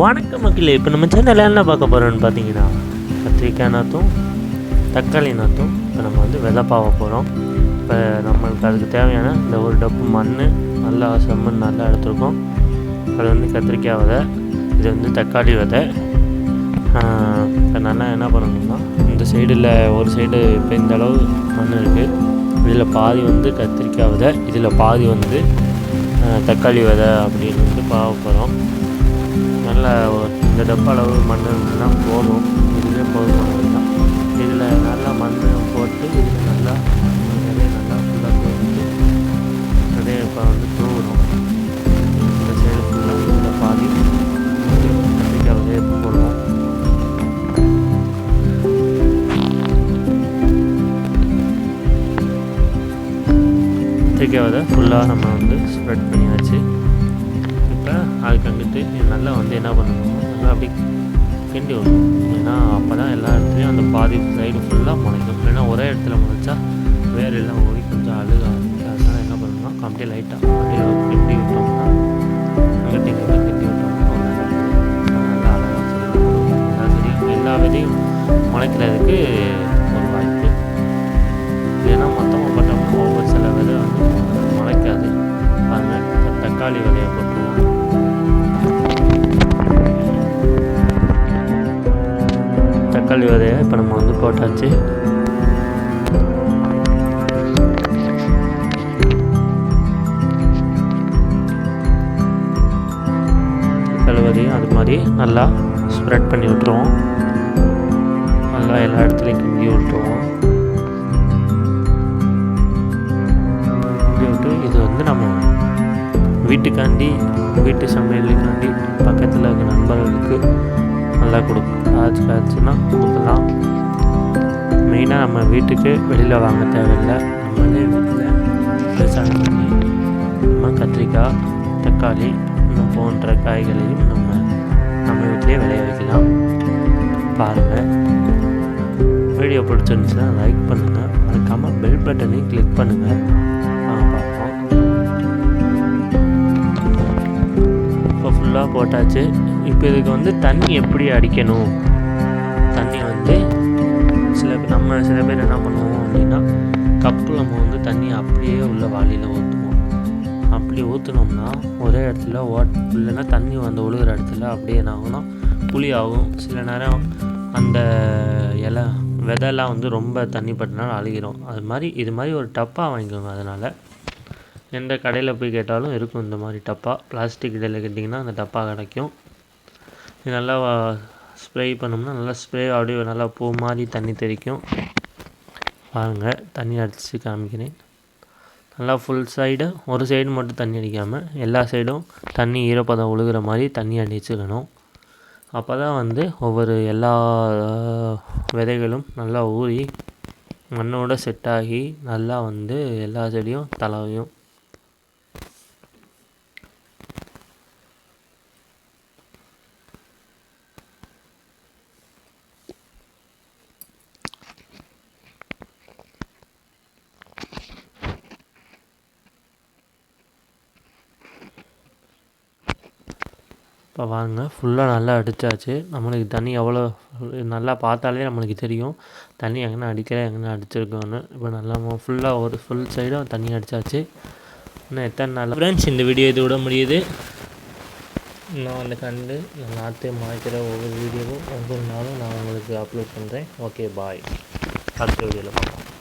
வணக்கம் மக்களே இப்போ நம்ம சேனலில் என்ன பார்க்க போகிறோம்னு பார்த்தீங்கன்னா கத்திரிக்காய் நாற்றும் தக்காளி நாற்றும் இப்போ நம்ம வந்து வெதை பாவ போகிறோம் இப்போ நம்மளுக்கு அதுக்கு தேவையான இந்த ஒரு டப்பு மண் நல்லா செம்மண் நல்லா எடுத்துருக்கோம். அது வந்து கத்திரிக்காய் விதை இது வந்து தக்காளி விதை. இப்போ நல்லா என்ன பண்ணணும்னா இந்த சைடில் ஒரு சைடு இப்போ இந்த அளவு மண் இருக்குது இதில் பாதி வந்து கத்திரிக்காய் விதை இதில் பாதி வந்து தக்காளி விதை அப்படின்னு வந்து பாவ போகிறோம் நல்ல ஒரு இந்த டப்பா அளவு மண் தான் போதும். இதுவே போதுமானது தான் இதில் நல்லா மண் போட்டு இதில் நல்லா நிறைய நல்லா ஃபுல்லாக போட்டு நிறைய இப்போ வந்து தூவுறோம் இந்த சைடு ஃபுல்லாக இதில் பாதி. கத்திரிக்காய் போடுவோம் கத்திரிக்காய் ஃபுல்லாக நம்ம வந்து ஸ்ப்ரெட் பண்ணியாச்சு. வச்சு அதுக்கு வந்துட்டு நல்லா வந்து என்ன பண்ணணும்? நல்லா அப்படி கிண்டி விடணும். ஏன்னா அப்போ தான் எல்லா இடத்துலையும் அந்த பாதி சைடு ஃபுல்லாக முளைக்கும். ஏன்னா ஒரே இடத்துல முளைச்சா வேர் எல்லாம் ஓடி கொஞ்சம் அழுக அதனால் என்ன பண்ணணும்னா அப்படியே லைட்டாக அப்படியே கிண்டி விட்டோம்னா அங்கிட்டு கிண்டி விட்டோம்னா நல்லா அழகாக எல்லா செடியும் எல்லா விதையும் முளைக்கிறதுக்கு தக்காளி விதையை இப்போ நம்ம வந்து போட்டாச்சு. தக்காளி விதையும் அது மாதிரி நல்லா ஸ்ப்ரெட் பண்ணி விட்டுருவோம். நல்லா எல்லா இடத்துலையும் கிண்டி விட்டுருவோம். கிண்டி விட்டு இது வந்து நம்ம வீட்டுக்காண்டி வீட்டு சமையலுக்காண்டி பக்கத்தில் இருக்க நண்பர்களுக்கு நல்லா கொடுக்கும் காய்ச்சி காய்ச்சினா கொடுக்கலாம். மெயினாக நம்ம வீட்டுக்கு வெளியில் வாங்க தேவையில்லை. நம்மளே வீட்டில் விவசாயம் பண்ணி நம்ம கத்திரிக்காய் தக்காளி இன்னும் போன்ற காய்களையும் நம்ம நம்ம வீட்டிலே விளைய வைக்கலாம். பாருங்கள் வீடியோ பிடிச்சிருந்துச்சுன்னா லைக் பண்ணுங்கள் மறக்காமல் பெல் பட்டனையும் கிளிக் பண்ணுங்கள் வாங்க பார்ப்போம். இப்போ ஃபுல்லாக போட்டாச்சு. இப்போ இதுக்கு வந்து தண்ணி எப்படி அடிக்கணும்? தண்ணி வந்து சில பேர் நம்ம சில பேர் என்ன பண்ணுவோம் அப்படின்னா கப்பில் நம்ம வந்து தண்ணி அப்படியே உள்ள வாளியில் ஊற்றுவோம் அப்படி ஊற்றுனோம்னா ஒரே இடத்துல ஓட் இல்லைன்னா தண்ணி வந்து ஒழுகிற இடத்துல அப்படியே என்ன ஆகும்னா புளி ஆகும். சில நேரம் அந்த இலை விதைலாம் வந்து ரொம்ப தண்ணி பட்டினாலும் அழுகிரும். அது மாதிரி இது மாதிரி ஒரு டப்பா வாங்கிக்கோங்க அதனால். எந்த கடையில் போய் கேட்டாலும் இருக்கும் இந்த மாதிரி டப்பா. பிளாஸ்டிக் கடையில் கேட்டிங்கன்னா அந்த டப்பா கிடைக்கும். நல்லா ஸ்ப்ரே பண்ணோம்னா நல்லா ஸ்ப்ரே அப்படியே நல்லா பூ மாதிரி தண்ணி தெளிக்கும் பாருங்கள் தண்ணி அடித்து காமிக்கிறேன். நல்லா ஃபுல் சைடு ஒரு சைடு மட்டும் தண்ணி அடிக்காமல் எல்லா சைடும் தண்ணி ஈரப்பதம் ஒழுகிற மாதிரி தண்ணி அடிச்சுக்கணும் அப்போ தான் வந்து ஒவ்வொரு எல்லா விதைகளும் நல்லா ஊறி மண்ணோட செட் ஆகி நல்லா வந்து எல்லா செடியும் தளவையும் இப்போ வாங்க. ஃபுல்லாக நல்லா அடித்தாச்சு நம்மளுக்கு தண்ணி எவ்வளோ நல்லா பார்த்தாலே நம்மளுக்கு தெரியும். தண்ணி எங்கே அடிக்கல எங்கே அடிச்சிருக்கோன்னு இப்போ நல்லா ஃபுல்லாக ஒரு ஃபுல் சைடும் தண்ணி அடித்தாச்சு இன்னும் எத்தனை நாள்? ஃப்ரெண்ட்ஸ் இந்த வீடியோ இது விட முடியுது. நான் அந்த கண்டு நான் நாற்று மாய்க்கிற ஒவ்வொரு வீடியோவும் ஒவ்வொரு நாளும் நான் உங்களுக்கு அப்லோட் பண்ணுறேன் ஓகே பாய் அடுத்த வீடியோவில் பார்ப்போம்.